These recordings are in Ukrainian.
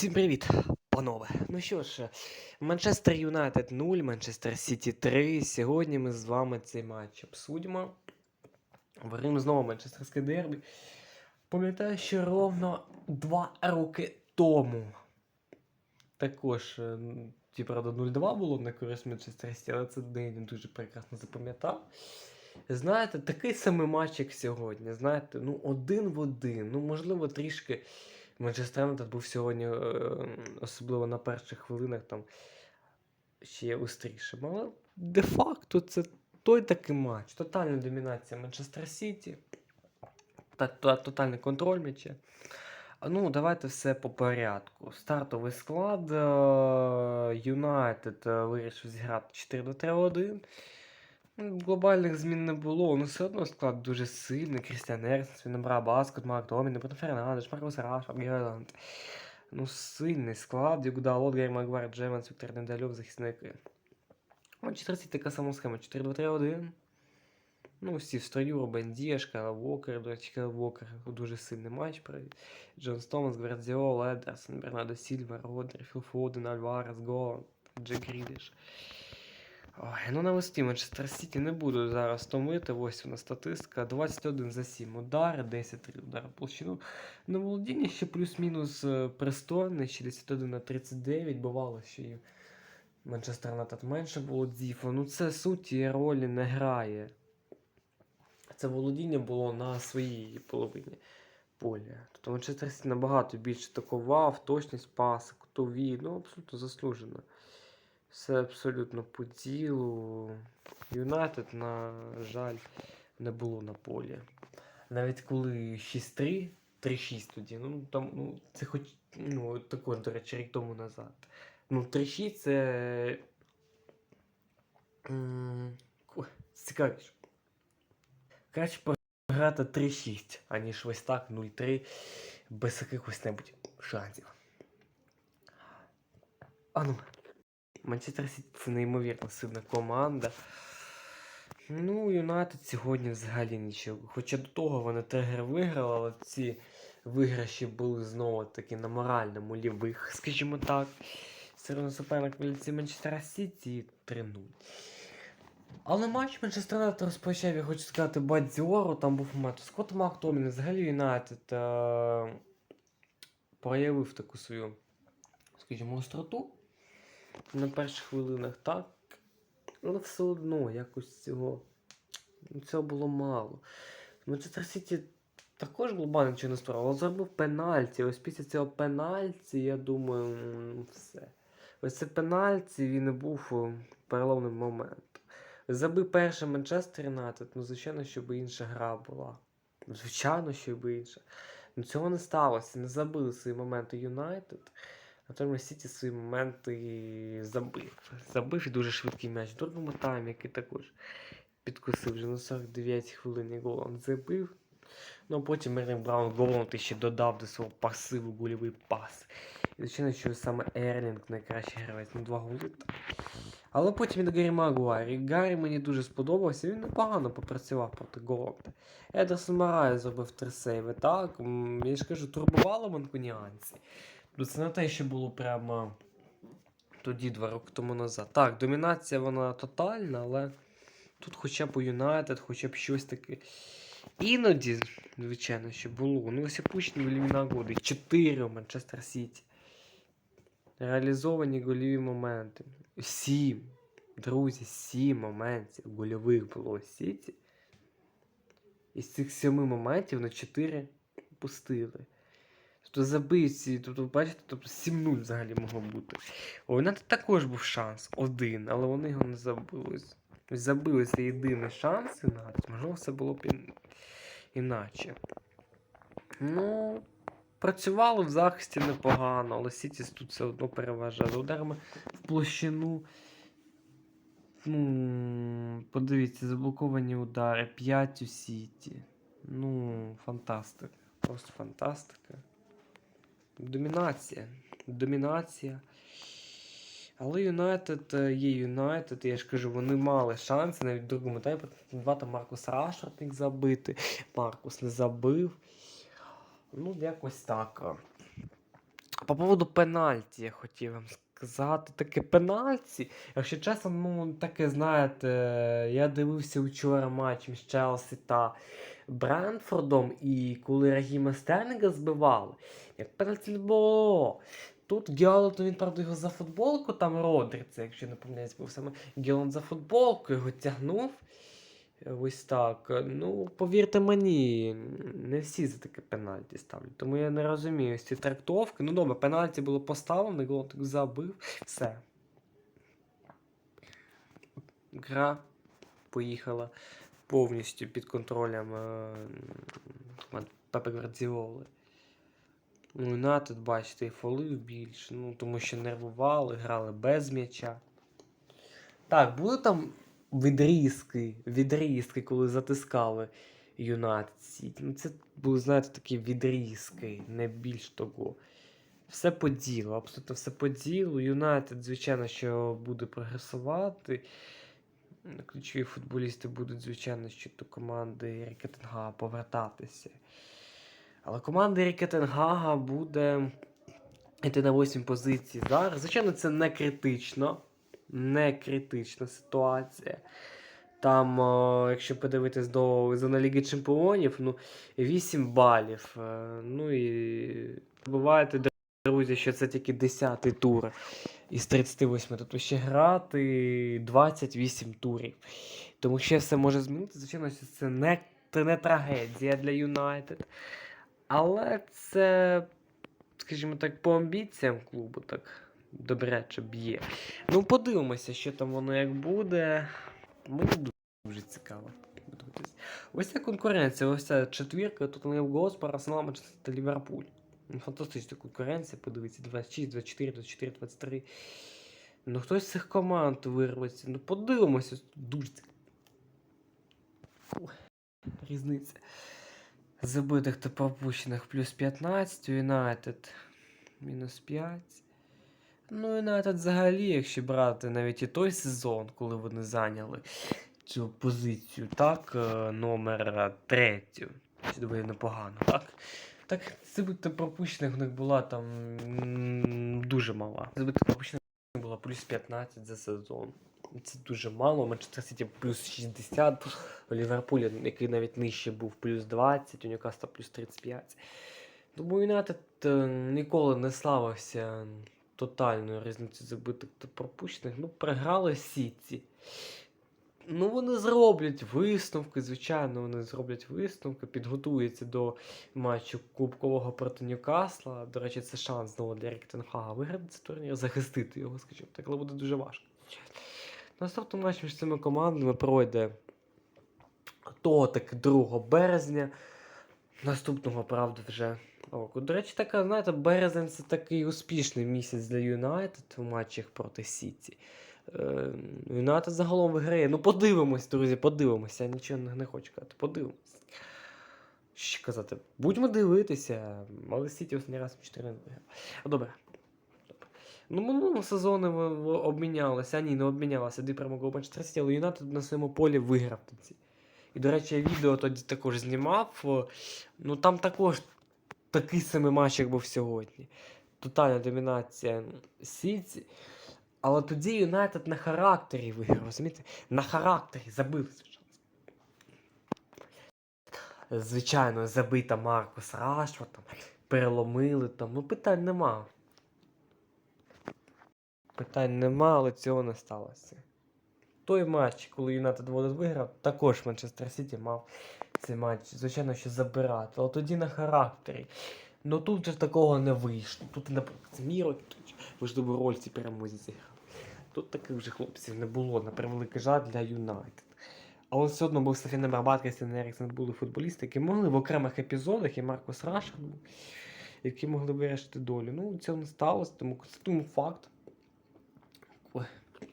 Всім привіт, панове. Ну що ж, Манчестер Юнайтед 0, Манчестер Сіті 3. Сьогодні ми з вами цей матч обсудимо. Говоримо знову Манчестерське дербі. Пам'ятаю, що ровно 2 роки тому. Також, е, ті, правда, 0-2 було на користь Манчестер Сіті, але це день дуже прекрасно запам'ятав. Знаєте, такий самий матч, як сьогодні. Знаєте, ну один в один. Ну, можливо, трішки. Манчестер Юнайтед був сьогодні, е, особливо на перших хвилинах, там ще острішим. Але де-факто це той такий матч. Тотальна домінація Манчестер Сіті. Та, та, тотальний контроль м'яча. Ну, давайте все по порядку. Стартовий склад. е, Юнайтед е, вирішив зіграти 4-3-1. Ну, Глобальних змін не було, але все одно склад дуже сильний. Крістіан він набрав Баскот, Марк Домін, Бруно Фернандеш, Маркус Рашфорд, Герланд. Ну, сильний склад. Дюгда Лот, Гей Магуайр, Джеманс, Віктор Недальов, захисники. От 40 така сама схема, 4-2-3-1. Ну, всі в строю, Робен Дієш, Кайл Вокер, до речі, Кайл Вокер дуже сильний матч провів. Джон Стомас, Гвардіол, Едерсон, Бернадо Сільва, Родрі, Філ Фоден, Альварес, Голланд, Джек Гріліш. Ой, ну на листі Манчестер Сіті не буду зараз томити. Ось вона статистика. 21 за 7 удари, 10 удари в площину. На володіння ще плюс-мінус е, пристойне, 61 на 39. Бувало, що і Манчестер Юнайтед менше володів. Ну це суті ролі не грає. Це володіння було на своїй половині поля. Тобто Манчестер Сіті набагато більше атакував, точність паси, кутові, ну абсолютно заслужено. Все абсолютно по ділу. Юнайтед, на жаль, не було на полі. Навіть коли 6-3, 3-6 тоді, ну там, ну, це хоч, ну, також, до речі, рік тому назад. Ну, 3-6 це. ой, Цікавіше. Краще пограти 3-6, аніж ось так 0-3 без якихось небудь шансів. А ну. Манчестер Сіті це неймовірно сильна команда. Ну, Юнайтед сьогодні взагалі нічого. Хоча до того вони три гри виграли, але ці виграші були знову таки на моральному лівих, скажімо так. Серйозно суперник вулиці Манчестера Сіті 3-0. Але матч Манчестер розпочав, я хочу сказати, бадьоро. Там був момент Скотт Мактомін, взагалі Юнайтед е- проявив таку свою, скажімо, остроту на перших хвилинах, так. Але все одно якось цього. Цього було мало. Манчестер Сіті також глобально нічого не справив, але зробив пенальті. Ось після цього пенальті, я думаю, все. Ось це пенальті, він і був е, переломним моментом. Забив перший Манчестер Юнайтед, ну, звичайно, щоб інша гра була. Звичайно, щоб інша. Ну цього не сталося. Не забили свої моменти Юнайтед. Натомість Сіті свої моменти забив. Забив і дуже швидкий м'яч. Другому таймі, який також підкусив вже на 49 хвилині Голланд забив. Ну а потім Мерлін Браун Голланд ще додав до свого пасиву гольовий пас. І звичайно, що саме Ерлінг найкращий гравець, ну два голи. Але потім від Гаррі Магуайр. І Гаррі мені дуже сподобався, він непогано попрацював проти Голланда. Едерсон Марай зробив три сейви, так. Я ж кажу, турбувало манкуніанці. Ну, це не те, що було прямо тоді, два роки тому назад. Так, домінація вона тотальна, але тут хоча б у Юнайтед, хоча б щось таке. Іноді, звичайно, що було. Ну, ось опущені голіві нагоди. Чотири у Манчестер Сіті. Реалізовані гольові моменти. Сім. Друзі, сім моментів гольових було Сіті. Із цих семи моментів на 4 пустили. Тобто забив ці, тобто, бачите, тобто 7-0 взагалі могло бути. У Юнайтед також був шанс один, але вони його не забили. Ось Забили цей єдиний шанс Юнайтед, можливо, все було б ін- іначе. Ну, працювало в захисті непогано, але Сіті тут все одно переважає. Ударами в площину. Ну, подивіться, заблоковані удари. 5 у Сіті. Ну, фантастика. Просто фантастика. Домінація. Домінація. Але Юнайтед е, є Юнайтед, я ж кажу, вони мали шанси навіть в другому тайпі. Два там Маркус Рашфорд міг забити. Маркус не забив. Ну, якось так. По поводу пенальті я хотів вам сказати. Таке пенальті. Якщо чесно, ну таке, знаєте, я дивився вчора матч між Челсі та Брентфордом, і коли Рагіма Стерлінга збивали, як пенальті не було. Тут Гіалот, він, правда, його за футболку, там Родрі, це, якщо не помиляюсь, був саме Гіалот за футболку, його тягнув. Ось так. Ну, повірте мені, не всі за таке пенальті ставлять. Тому я не розумію ці трактовки. Ну, добре, пенальті було поставлено, Глотик забив. Все. Гра поїхала повністю під контролем е, Пепе Гвардіоли. Ну, Юнайтед, бачите, і фолив більше, ну, тому що нервували, грали без м'яча. Так, були там відрізки, відрізки, коли затискали Юнайтед Ну, це були, знаєте, такі відрізки, не більш того. Все по ділу, абсолютно все по ділу. Юнайтед, звичайно, що буде прогресувати. Ключові футболісти будуть, звичайно, що до команди Еріка Тенгага повертатися. Але команда Еріка Тенгага буде йти на 8 позиції зараз. Звичайно, це не критично. Не критична ситуація. Там, якщо подивитись до зони Ліги Чемпіонів, ну, 8 балів. Е, Ну і забувайте, друзі, що це тільки 10-й тур із 38. Тобто ще грати 28 турів. Тому ще все може змінити. Звичайно, що це не, це не трагедія для Юнайтед. Але це, скажімо так, по амбіціям клубу так добряче б'є. Ну, подивимося, що там воно як буде. Мені дуже цікаво. Ось ця конкуренція, ось ця четвірка, тут не Госпор, Арсенал, Манчестер Ліверпуль. Фантастична конкуренція, подивіться, 26, 24, 24, 23. Ну, хтось з цих команд вирветься. Ну, подивимося, дуже цікаво. Різниця. Забитих та пропущених плюс 15, Юнайтед мінус 5. Ну, Юнайтед взагалі, якщо брати навіть і той сезон, коли вони зайняли цю позицію, так, е, номер третю. Це доволі непогано, так? Так, забитих пропущених в них була там дуже мала. Забитих пропущених була плюс 15 за сезон. Це дуже мало. Манчестер Сіті плюс 60, у Ліверпулі, який навіть нижче був, плюс 20, у Ньюкасла плюс 35. Тому Юнайтед е, ніколи не славився тотальною різницею забитих та пропущених. Ну, програли Сіті. Ну, вони зроблять висновки, звичайно, вони зроблять висновки, підготуються до матчу Кубкового проти Ньюкасла. До речі, це шанс знову для Ріктенхага виграти цей турнір, захистити його, скажімо так, але буде дуже важко. Наступний матч між цими командами пройде того таки 2 березня. Наступного, правда, вже року. До речі, така, знаєте, березень це такий успішний місяць для Юнайтед в матчах проти Сіті. Е, Юнайтед загалом виграє. Ну, подивимось, друзі, подивимося. Я нічого не, хочу казати. Подивимось. Що казати? Будьмо дивитися, але Сіті останній раз 4 не виграв. Добре. Ну, минулого сезону обмінялися. А ні, не обмінялися. Дві перемоги Манчестер Сіті, але Юнайтед на своєму полі виграв. І, до речі, я відео тоді також знімав. Ну там також такий самий матч, як був сьогодні. Тотальна домінація Сіті. Але тоді Юнайтед на характері виграв, розумієте? На характері забили. звичайно. Звичайно, забита Маркус Рашфорд, там, переломили там. Ну, питань нема. Питань нема, але цього не сталося. Той матч, коли Юнайтед Волос виграв, також Манчестер Сіті мав цей матч, звичайно, що забирати. Але тоді на характері. Ну тут же такого не вийшло. Тут, наприклад, Міро важливу роль в цій перемозі зіграв. Тут таких вже хлопців не було, на превеликий жаль для Юнайтед. Але все одно був Софіна Барбатка і Стен Еріксон були футболісти, які могли в окремих епізодах, і Маркос Рашфорд які могли вирішити долю. Ну, цього не сталося, тому констатуємо факт.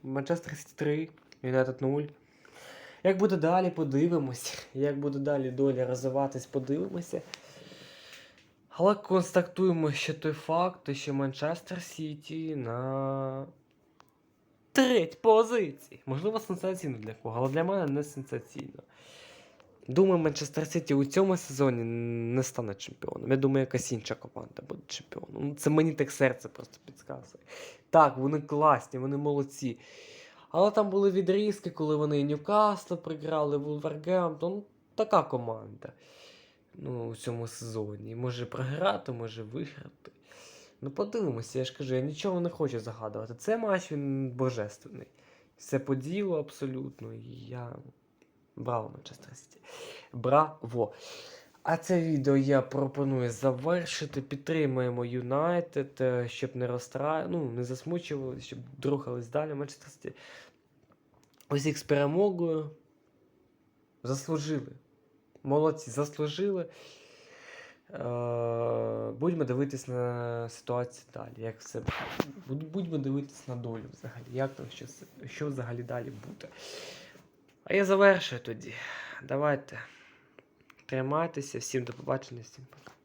Манчестер Сіті 3, Юнайтед 0. Як буде далі, подивимось. Як буде далі доля розвиватись, подивимося. Але констатуємо ще той факт, що Манчестер Сіті на треть позиції. Можливо, сенсаційно для кого, але для мене не сенсаційно. Думаю, Манчестер Сіті у цьому сезоні не стане чемпіоном. Я думаю, якась інша команда буде чемпіоном. Це мені так серце просто підказує. Так, вони класні, вони молодці. Але там були відрізки, коли вони Ньюкасл приграли, Вулвергемптон. Ну, така команда. Ну, у цьому сезоні. Може програти, може виграти. Ну, подивимося, я ж кажу, я нічого не хочу загадувати. Це матч він божественний. Все по ділу абсолютно. І я. Браво, Манчестер Сіті. Браво! А це відео я пропоную завершити. Підтримуємо Юнайтед, е, щоб не розстра... ну, не засмучувалися, щоб рухались далі. Манчестер Сіті. Усіх з перемогою. Заслужили. Молодці, заслужили. Е, Будьмо дивитись на ситуацію далі. Як все Будьмо дивитись на долю взагалі. Як там, що, що взагалі далі буде. А я завершую тоді. Давайте. Тримайтеся, всім до побачення, всім пока.